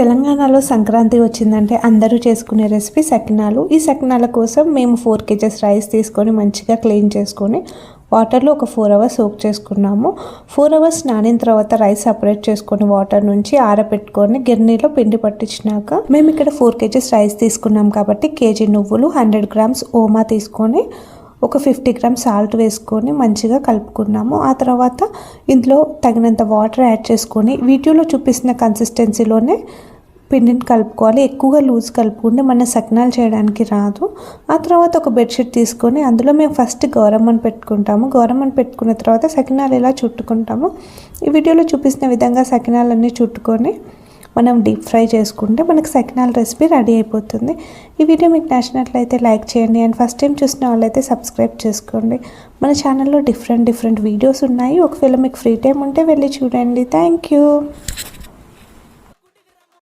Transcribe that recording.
తెలంగాణలో సంక్రాంతి వచ్చిందంటే అందరూ చేసుకునే రెసిపీ సకినాలు. ఈ సకినాల కోసం మేము ఫోర్ కేజెస్ రైస్ తీసుకొని మంచిగా క్లీన్ చేసుకొని వాటర్లో ఒక ఫోర్ అవర్స్ సోక్ చేసుకున్నాము. ఫోర్ అవర్స్ నానిన తర్వాత రైస్ సపరేట్ చేసుకొని వాటర్ నుంచి ఆరబెట్టుకొని గిన్నెలో పిండి పట్టించినాక మేము ఇక్కడ ఫోర్ కేజెస్ రైస్ తీసుకున్నాం కాబట్టి కేజీ నువ్వులు హండ్రెడ్ గ్రామ్స్ ఓమా తీసుకొని ఒక ఫిఫ్టీ గ్రామ్ సాల్ట్ వేసుకొని మంచిగా కలుపుకున్నాము. ఆ తర్వాత ఇందులో తగినంత వాటర్ యాడ్ చేసుకొని వీడియోలో చూపిస్తున్న కన్సిస్టెన్సీలోనే పిండిని కలుపుకోవాలి. ఎక్కువగా లూజ్ కలుపుకుంటే మన సకినాలు చేయడానికి రాదు. ఆ తర్వాత ఒక బెడ్షీట్ తీసుకొని అందులో మేము ఫస్ట్ గౌరమ్మని పెట్టుకుంటాము. గౌరమ్మని పెట్టుకున్న తర్వాత సకినాలు ఎలా చుట్టుకుంటాము ఈ వీడియోలో చూపిస్తున్న విధంగా సకినాలన్నీ చుట్టుకొని మనం డీప్ ఫ్రై చేసుకుంటే మనకు సకినాల రెసిపీ రెడీ అయిపోతుంది. ఈ వీడియో మీకు నచ్చినట్లయితే లైక్ చేయండి. అండ్ ఫస్ట్ టైం చూసిన వాళ్ళైతే సబ్స్క్రైబ్ చేసుకోండి. మన ఛానల్లో డిఫరెంట్ డిఫరెంట్ వీడియోస్ ఉన్నాయి. ఒకవేళ మీకు ఫ్రీ టైం ఉంటే వెళ్ళి చూడండి. Thank you